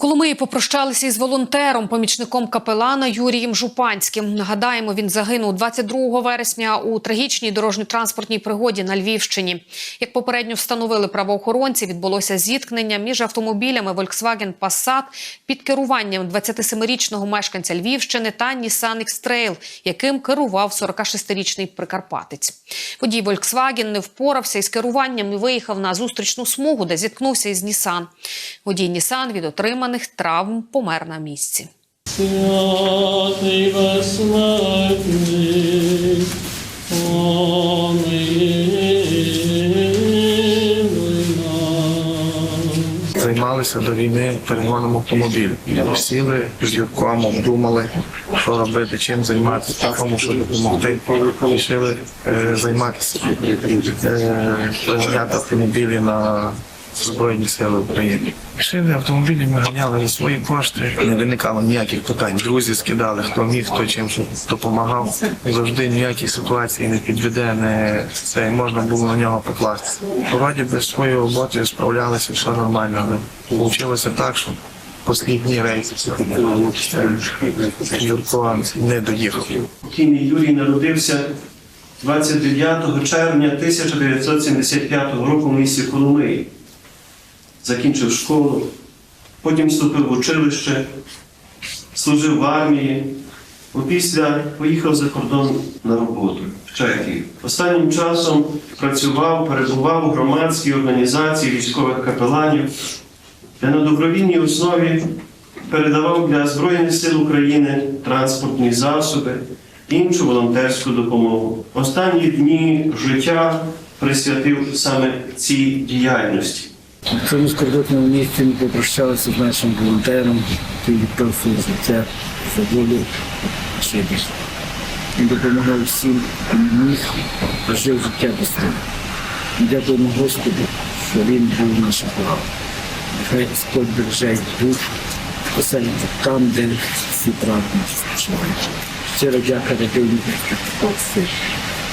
Коломиї попрощалися із волонтером, помічником капелана Юрієм Жупанським. Нагадаємо, він загинув 22 вересня у трагічній дорожньо-транспортній пригоді на Львівщині. Як попередньо встановили правоохоронці, відбулося зіткнення між автомобілями Volkswagen Passat під керуванням 27-річного мешканця Львівщини та Nissan X-Trail, яким керував 46-річний прикарпатець. Водій Volkswagen не впорався із керуванням і виїхав на зустрічну смугу, де зіткнувся із Nissan. Водій Nissan від отриманих травм помер на місці. Святий безсмертний. Займалися до війни перегоном автомобілів. Сіли з Юрком, думали, що робити, чим займатися, кому що допомогти. Рішили е, займатися, е, переганяти автомобілі на Збройні Сили України. Рішили автомобілі, ми ганяли за свої кошти. Не виникало ніяких питань. Друзі скидали, хто міг, хто чим допомагав. Завжди ніякі ситуації не підведе, не це можна було на нього покластися. Вроді без своєї роботи справлялися, все нормально. Получилося так, що останній рейс Юрко не доїхав. Покійний Юрій народився 29 червня 1975 року в місті Коломиї. Закінчив школу, потім вступив в училище, служив в армії, опісля поїхав за кордон на роботу в Чехію. Останнім часом працював, перебував у громадській організації військових капеланів, де на добровільній основі передавав для Збройних сил України транспортні засоби, іншу волонтерську допомогу. Останні дні життя присвятив саме цій діяльності. В цьому скорботному місці ми попрощалися з нашим волонтером, який віддав своє життя за волю жити. Він допомагав всім, міг, прожив життя достойно. Дякуємо Господу, що він був нашим порогом. Нехай Господь береже дух, поселиться там, де всі правильно спочивають. Щиро дяка дитині.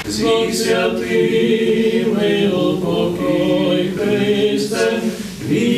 Зі святими упокой Христе, He